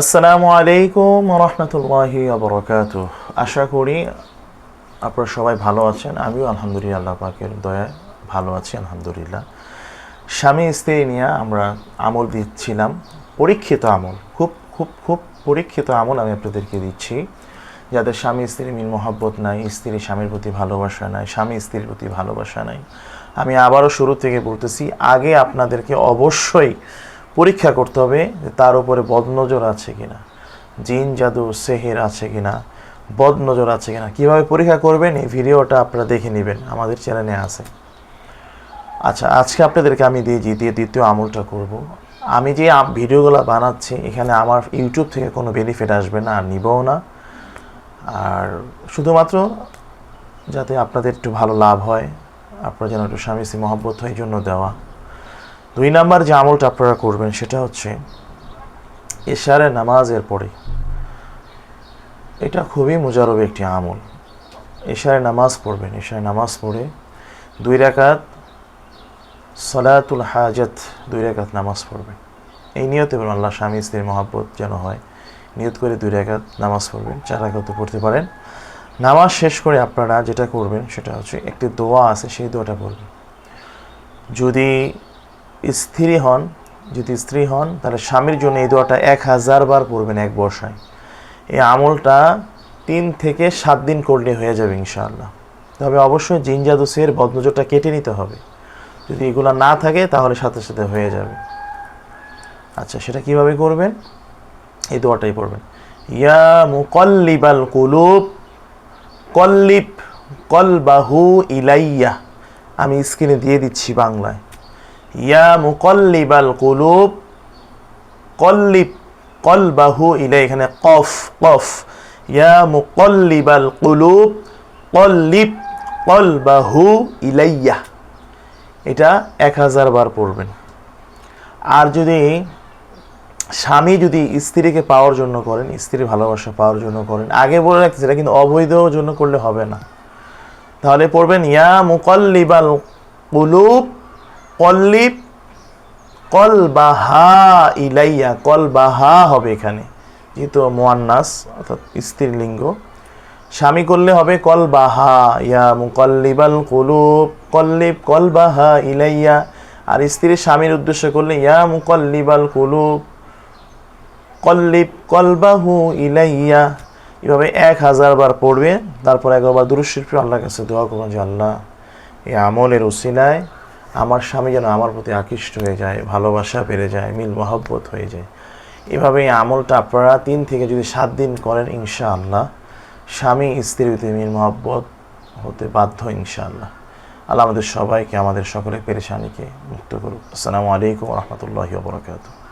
আসসালামু আলাইকুম রহমতুল্লাহি আবরকাত আশা করি আপনারা সবাই ভালো আছেন। আমিও আলহামদুলিল্লাহ, আল্লাহ পাকের দয়ায় ভালো আছি, আলহামদুলিল্লাহ। স্বামী স্ত্রী নিয়ে আমরা আমল দিচ্ছিলাম, পরীক্ষিত আমল। খুব খুব খুব পরীক্ষিত আমল আমি আপনাদেরকে দিচ্ছি। যাদের স্বামী স্ত্রীর মিল মহব্বত নাই স্ত্রী স্বামীর প্রতি ভালোবাসা নাই, স্বামী স্ত্রীর প্রতি ভালোবাসা নাই। আমি আবারও শুরু থেকে বলতেছি, আগে আপনাদেরকে অবশ্যই পরীক্ষা করতে হবে তার উপরে বদনজর আছে কিনা, জিন, জাদু, সেহের আছে কিনা, বদনজর আছে কিনা। কীভাবে পরীক্ষা করবেন? এই ভিডিওটা আপনারা দেখে নেবেন। আমাদের চ্যানেলে আছে। আচ্ছা আজকে আপনাদেরকে আমি দিয়ে দিয়ে দ্বিতীয় আমলটা করব। আমি যে ভিডিওগুলো বানাচ্ছি, এখানে আমার ইউটিউব থেকে কোনো বেনিফিট আসবে না, আর নিবও না। আর শুধুমাত্র যাতে আপনাদের একটু ভালো লাভ হয়, আপনারা যেন একটু স্বামী স্ত্রী মহব্বত হয় জন্য দেওয়া। দুই নাম্বার যে আমলটা আপনারা করবেন সেটা হচ্ছে এশারে নামাজের পরে। এটা খুবই মুজারব একটি আমল। এশারে নামাজ পড়বেন। এশারে নামাজ পড়ে দুই রাকাত সলাতুল হাজত, দুই রাকাত নামাজ পড়বেন। এই নিয়তে বলুন আল্লাহ স্বামী স্ত্রীর মহাব্বত যেন হয়, নিয়ত করে দুই রাকাত নামাজ পড়বেন, চার রাকাতও পড়তে পারেন। নামাজ শেষ করে আপনারা যেটা করবেন সেটা হচ্ছে একটি দোয়া আছে, সেই দোয়াটা পড়বেন। যদি স্ত্রী হন, যদি স্ত্রী হন, তাহলে স্বামীর জন্য এই দোয়াটা এক হাজার বার পড়বেন এক বর্ষায়। এই আমলটা তিন থেকে সাত দিন করলে হয়ে যাবে ইনশাআল্লাহ। তবে অবশ্যই জিন জাদুসের বদনজরটা কেটে নিতে হবে। যদি এগুলো না থাকে, তাহলে সাথে সাথে হয়ে যাবে। আচ্ছা সেটা কীভাবে করবেন? এই দোয়াটাই পড়বেন। ইয়া মুকল্লিবাল কুলুব, কল্লিব কলবাহু ইলাইয়া। আমি স্ক্রিনে দিয়ে দিচ্ছি বাংলায়। ইয়া মুকল্লিবাল কুলুব, কল্লিব কলবাহু ইলাই এখানে কফ কফ। ইয়া মুকল্লিবাল কুলুব, কল্লিব কলবাহু ইলাইয়া। এটা এক হাজার বার পড়বেন। আর যদি স্বামী যদি স্ত্রীকে পাওয়ার জন্য করেন স্ত্রীর ভালোবাসা পাওয়ার জন্য করেন, আগে বলে রাখছি এটা কিন্তু অবৈধ জন্য করলে হবে না। তাহলে পড়বেন, ইয়া মুকল্লিবাল কুলুব কল্লিব কল বাহা ইলাইয়া কল বাহা হবে এখানে। যেহেতু মোয়ান্নাস, অর্থাৎ স্ত্রীলিঙ্গ। স্বামী করলে হবে কল বাহা ইয়া মুকল্লিবাল কুলুব, কল্লিব কল বাহা ইলাইয়া। আর স্ত্রীর স্বামীর উদ্দেশ্য করলে ইয়া মুকল্লিবাল কুলুব, কল্লিব কলবাহু ইলাইয়া। এভাবে এক হাজার বার পড়বে, তারপর একবার দুরুশিল্পী আল্লাহর কাছে দোয়া করবেন যে আল্লাহ, এই আমলের উসিলায় আমার স্বামী যেন আমার প্রতি আকৃষ্ট হয়ে যায়, ভালোবাসা বেড়ে যায়, মিল মহব্বত হয়ে যায়। এভাবে এই আমলটা আপনারা তিন থেকে যদি সাত দিন করেন, ইনশাআল্লাহ স্বামী স্ত্রীর প্রতি মিল মহব্বত হতে বাধ্য, ইনশাআল্লাহ। আল্লাহ আমাদের সবাইকে, আমাদের সকলের পেরেশানিকে মুক্ত করুক। আসসালামু আলাইকুম রহমতুল্লাহি বরকাতুহ।